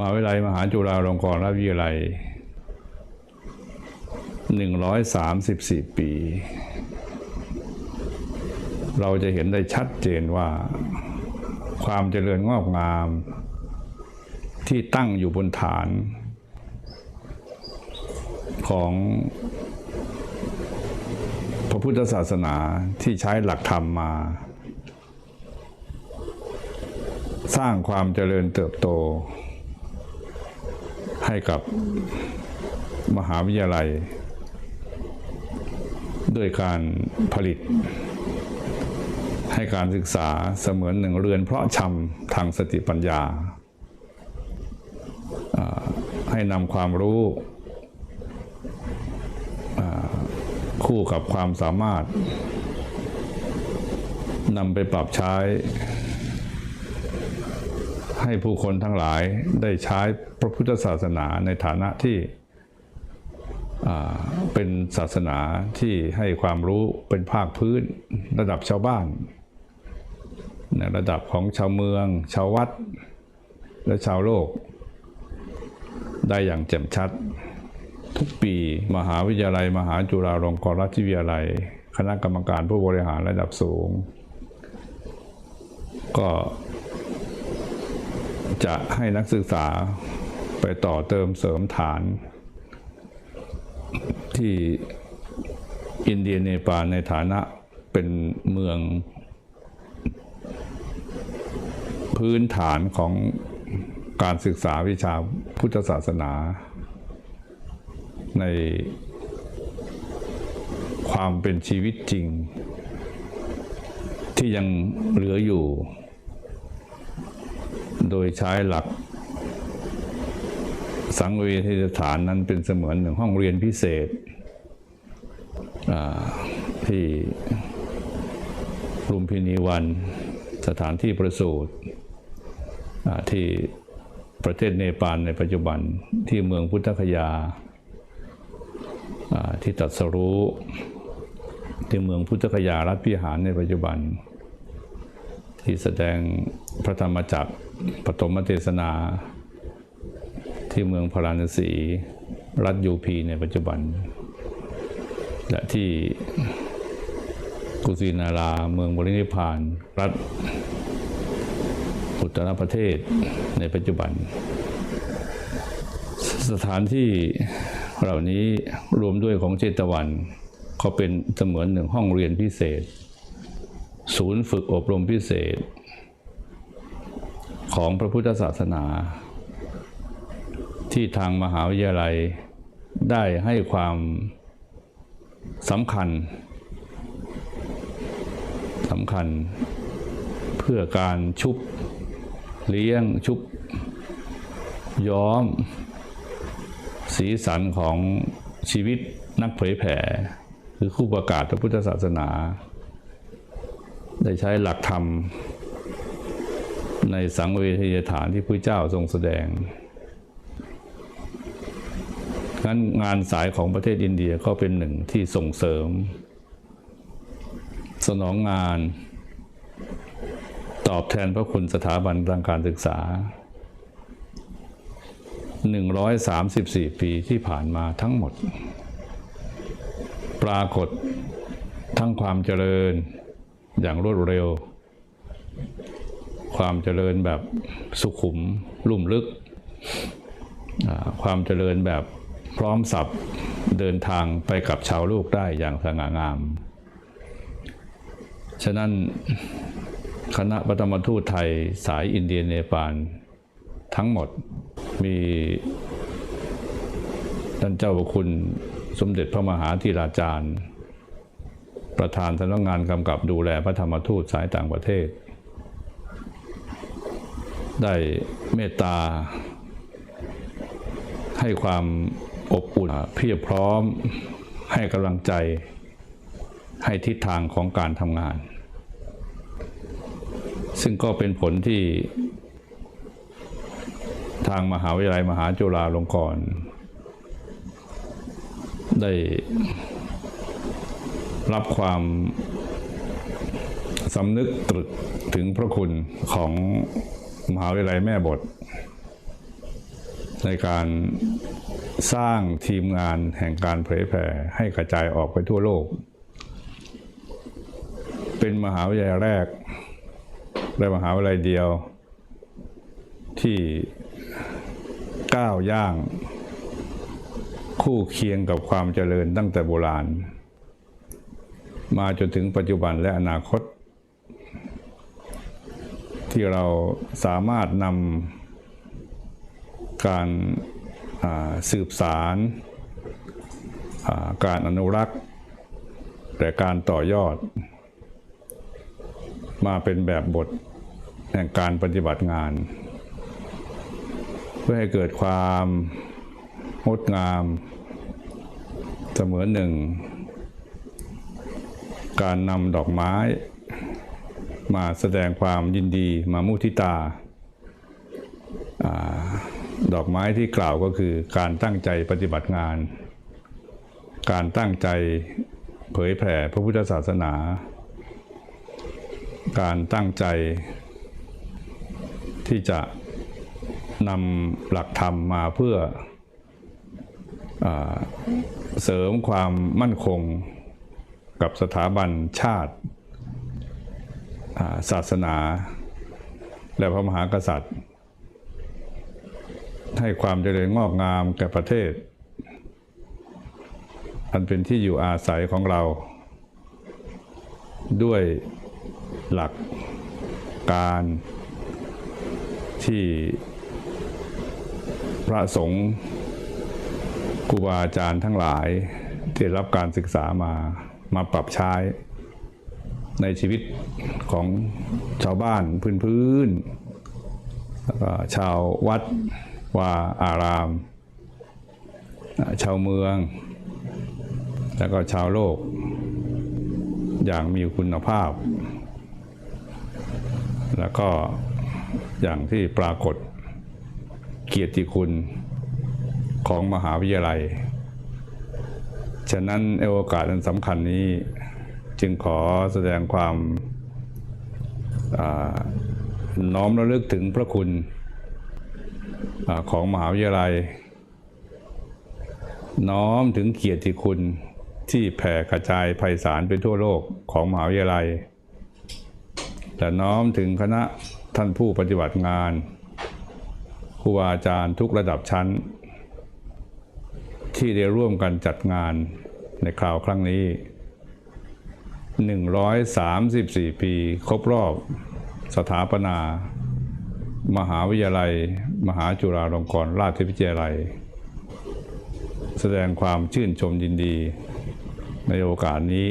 มหาวิทยาลัยมหาจุฬาลงกรณราชวิทยาลัย 134 ปี เราจะเห็นได้ชัดเจนว่า ความเจริญงอกงาม ที่ตั้งอยู่บนฐาน ของพระพุทธศาสนาที่ใช้หลักธรรมมา สร้างความเจริญเติบโต ให้กับมหาวิทยาลัย ด้วยการผลิต ให้การศึกษาเสมือนหนึ่งเรือนเพราะชำทางสติปัญญา ให้นำความรู้คู่กับความสามารถนำไปปรับใช้ ให้ผู้คนทั้งหลายได้ใช้พระพุทธศาสนาในฐานะที่เป็นศาสนาที่ให้ความรู้เป็นภาคพื้นระดับชาวบ้านในระดับของชาวเมือง ชาววัด และชาวโลก ได้อย่างแจ่มชัด ทุกปีมหาวิทยาลัย มหาจุฬาลงกรณราชวิทยาลัย คณะกรรมการผู้บริหารระดับสูง ก็ จะให้นักศึกษาไปต่อเติมเสริมฐานที่อินเดียเนปาลในฐานะเป็นเมือง พื้นฐานของการศึกษาวิชาพุทธศาสนาในความเป็นชีวิตจริง ที่ยังเหลืออยู่ โดยใช้หลัก สังเวชสถานนั้นเป็นเสมือนหนึ่งห้องเรียนพิเศษที่ลุมพินีวันสถานที่ประสูติที่ประเทศเนปาลในปัจจุบันที่เมืองพุทธคยา ที่ตัดสรู้ที่เมืองพุทธคยารัฐพิหารในปัจจุบัน ที่แสดงพระธรรมจักรปฐมเทศนา ที่เมืองพาราณสี รัฐยูพีในปัจจุบัน และที่กุสินาราเมืองบริณิพาน รัฐอุตตรประเทศในปัจจุบัน สถานที่เหล่านี้รวมด้วยของเจตวันก็เป็นเสมือนหนึ่งห้องเรียนพิเศษ ศูนย์ฝึกอบรมพิเศษ ของพระพุทธศาสนา ที่ทางมหาวิทยาลัยได้ให้ความสำคัญสำคัญ เพื่อการชุบเลี้ยงชุบย้อม สีสันของชีวิตนักเผยแผ่ คือคู่ประกาศพระพุทธศาสนา ได้ใช้หลักธรรม ในสังเวชยฐานที่พระเจ้าทรงแสดงงั้นงานสายของประเทศอินเดียก็เป็นหนึ่งที่ส่งเสริม สนองงาน ตอบแทนพระคุณสถาบันทางการศึกษา 134 ปีที่ผ่านมาทั้งหมด ปรากฏทั้งความเจริญ อย่างรวดเร็ว ความเจริญแบบสุขุมลุ่มลึก ความเจริญแบบพร้อมสับเดินทางไปกับชาวโลกได้อย่างสง่างาม ฉะนั้นคณะปฐมทูตไทยสายอินเดียเนปาลทั้งหมดมีท่านเจ้าพระคุณสมเด็จพระมหาธีราจารย์ ประธานสำนักงานกำกับดูแลพระธรรมทูตสายต่างประเทศ ได้เมตตา ให้ความอบอุ่นเพียบพร้อม ให้กำลังใจให้ทิศทางของการทำงาน ซึ่งก็เป็นผลที่ทางมหาวิทยาลัยมหาจุฬาลงกรณ์ได้ รับความสำนึกตรึกถึงพระคุณของมหาวิทยาลัยแม่บท ในการสร้างทีมงานแห่งการเผยแผ่ให้กระจายออกไปทั่วโลก เป็นมหาวิทยาลัยแรก และมหาวิทยาลัยเดียว ที่ก้าวย่าง คู่เคียงกับความเจริญตั้งแต่โบราณ มาจนถึงปัจจุบันและอนาคต ที่เราสามารถนำการสืบสารการอนุรักษ์และการต่อยอด มาเป็นแบบบทแห่งการปฏิบัติงาน เพื่อให้เกิดความงดงามเสมือนหนึ่ง การนำดอกไม้ มาแสดงความยินดีมามุทิตาอาดอกไม้ที่กล่าวก็คือการตั้งใจปฏิบัติงาน การตั้งใจเผยแผ่พระพุทธศาสนา การตั้งใจ ที่จะนำหลักธรรมมาเพื่ออเสริมความมั่นคง กับสถาบันชาติาศาสนา และพระมหากษัตริย์ ให้ความเจริญงอกงามแก่ประเทศ อันเป็นที่อยู่อาศัยของเรา ด้วยหลักการที่พระสงฆ์ครูบาอาจารย์ทั้งหลายที่รับการศึกษามา มาปรับใช้ในชีวิตของชาวบ้านพื้นพื้นๆชาววัดวาอาราม ชาวเมือง แล้วก็ชาวโลก อย่างมีคุณภาพ แล้วก็อย่างที่ปรากฏเกียรติคุณของมหาวิทยาลัย ฉะนั้นโอกาสอันสำคัญนี้จึงขอแสดงความน้อมระลึกถึงพระคุณอของมหาวิทยาลัย น้อมถึงเกียรติคุณที่แผ่กระจายไพศาลไปทั่วโลกของมหาวิทยาลัย และน้อมถึงคณะท่านผู้ปฏิบัติงานครูบาอาจารย์ทุกระดับชั้น ที่ได้ร่วมกันจัดงานในคราวครั้งนี้ 134 ปี ครบรอบสถาปนา มหาวิทยาลัย มหาจุฬาลงกรณราชวิทยาลัย แสดงความชื่นชมยินดีในโอกาสนี้